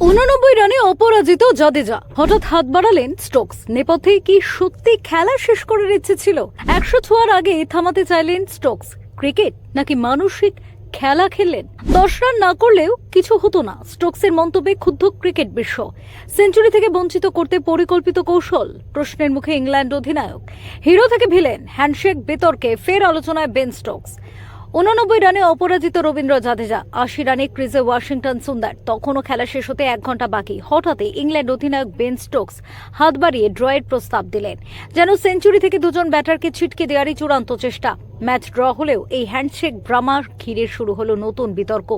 উননব্বই রানে অপরাজিত জাদেজা। হঠাৎ হাত বাড়ালেন স্টোকস। নেপথ্যে কি সত্যি খেলা শেষ করার ইচ্ছে ছিল? একশো ছোঁয়ার আগে থামাতে চাইলেন স্টোকস। ক্রিকেট নাকি মানসিক খেলা খেললেন? দশ রান না করলেও কিছু হতো না। স্টোকসের মন্তব্যে ক্ষুব্ধ ক্রিকেট বিশ্ব। সেঞ্চুরি থেকে বঞ্চিত করতে পরিকল্পিত কৌশল? প্রশ্নের মুখে ইংল্যান্ড অধিনায়ক। হিরো থেকে ভিলেন। হ্যান্ডশেক বিতর্কে ফের আলোচনায় বেন স্টোকস। উননব্বই রানে অপরাজিত রবীন্দ্র জাদেজা, আশি রানে ক্রিজে ওয়াশিংটন সুন্দর। তখনও খেলা শেষ হতে এক ঘণ্টা বাকি। হঠাৎই ইংল্যান্ড অধিনায়ক বেন স্টোকস হাত বাড়িয়ে ড্রয়ের প্রস্তাব দিলেন। যেন সেঞ্চুরি থেকে দুজন ব্যাটারকে ছিটকে দেওয়ারই চূড়ান্ত চেষ্টা। ম্যাচ ড্র হলেও এই হ্যান্ডশেক ড্রামার ঘিরে শুরু হলো নতুন বিতর্ক।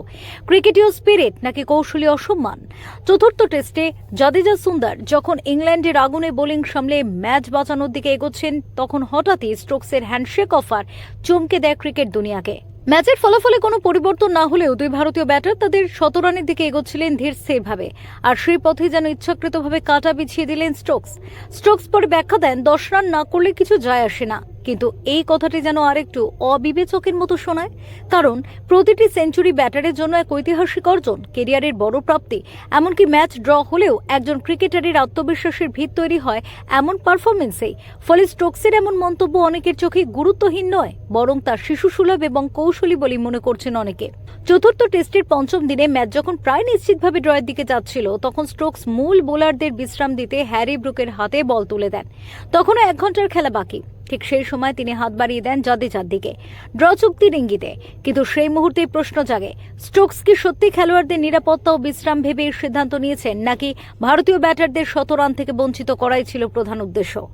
ক্রিকেটীয় স্পিরিট নাকি কৌশলী অসম্মান? চতুর্থ টেস্টে জাদেজা সুন্দর যখন ইংল্যান্ডের আগুনে বোলিং সামলে ম্যাচ বাঁচানোর দিকে এগোচ্ছেন, তখন হঠাৎই স্টোকসের হ্যান্ডশেক অফার চমকে দেয় ক্রিকেট দুনিয়াকে। ম্যাচের ফলাফলে কোনো পরিবর্তন না হলেও দুই ভারতীয় ব্যাটার তাদের শতরানের দিকে এগোচ্ছিলেন ধীর সেভাবে। আর সেই পথে যেন ইচ্ছাকৃতভাবে কাটা বিছিয়ে দিলেন স্ট্রোকস স্ট্রোকস পরে ব্যাখ্যা দেন, দশ রান না করলে কিছু যায় আসে না। কিন্তু এই কথাটি যেন আরেকটু অবিবেচকের মতো শোনায়। কারণ প্রতিটি সেঞ্চুরি ব্যাটারের জন্য এক ঐতিহাসিক অর্জন, কেরিয়ারের বড় প্রাপ্তি, এমনকি ম্যাচ ড্র হলেও একজন ক্রিকেটারের আত্মবিশ্বাসের ভিত তৈরি হয় এমন পারফরমেন্সেই। ফলে স্টোকসের এমন মন্তব্য অনেকের চোখে গুরুত্বহীন নয়, বরং তার শিশুসুলভ এবং কৌশলী বলে মনে করছেন অনেকে। চতুর্থ টেস্টের পঞ্চম দিনে ম্যাচ যখন প্রায় নিশ্চিতভাবে ড্রয়ের দিকে যাচ্ছিল, তখন স্টোকস মূল বোলারদের বিশ্রাম দিতে হ্যারি ব্রুকের হাতে বল তুলে দেন। তখনও এক ঘণ্টার খেলা বাকি। ঠিক সেই সময় তিনি হাত বাড়িয়ে দেন জাদেজার দিকে। ড্র চুক্তির ইঙ্গিতে। কিন্তু সেই মুহূর্তে প্রশ্ন জাগে, স্টোকস কি সত্যি খেলোয়াড়দের নিরাপত্তা ও বিশ্রাম ভেবে সিদ্ধান্ত নিয়েছেন, নাকি ভারতীয় ব্যাটারদের শত রান থেকে বঞ্চিত করাই ছিল প্রধান উদ্দেশ্য?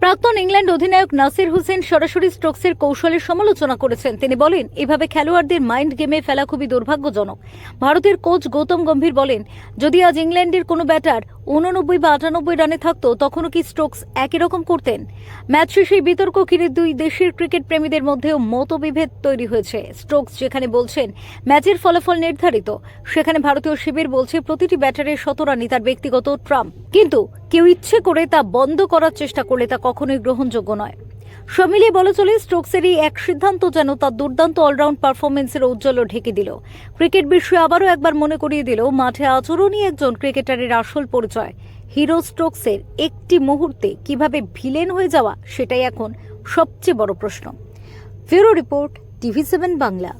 প্রাক্তন ইংল্যান্ড অধিনায়ক নাসির হোসেন সরাসরি স্টোকসের কৌশলের সমালোচনা করেছেন। তিনি বলেন, এভাবে খেলোয়াড়দের মাইন্ড গেমে ফেলা খুবই দুর্ভাগ্যজনক। ভারতের কোচ গৌতম গম্ভীর বলেন, যদি আজ ইংল্যান্ডের কোনো ব্যাটার উননব্বই বা আটানব্বই রানে থাকতো, তখনও কি স্ট্রোকস একই রকম করতেন? ম্যাচ শেষে বিতর্ক ঘিরে দুই দেশের ক্রিকেট প্রেমীদের মধ্যেও মতবিভেদ তৈরি হয়েছে। স্ট্রোকস যেখানে বলছেন, ম্যাচের ফলাফল নির্ধারিত, সেখানে ভারতীয় শিবির বলছে প্রতিটি ব্যাটারের শত রানই তার ব্যক্তিগত ট্রাম্প। কিন্তু কেউ ইচ্ছে করে তা বন্ধ করার চেষ্টা করলে তা কখনোই গ্রহণযোগ্য নয়। সব মিলিয়ে বলা চলে স্টোকসের এই এক সিদ্ধান্ত যেন তার দুর্দান্ত অলরাউন্ড পারফরমেন্সের ঔজ্জ্বল্য ঢেকে দিল। ক্রিকেট বিশ্বে আবারও একবার মনে করিয়ে দিল, মাঠে আচরণই একজন ক্রিকেটারের আসল পরিচয়। হিরো স্ট্রোকসের একটি মুহূর্তে কীভাবে ভিলেন হয়ে যাওয়া, সেটাই এখন সবচেয়ে বড় প্রশ্ন। ফেরো রিপোর্ট, টিভি সেভেন বাংলা।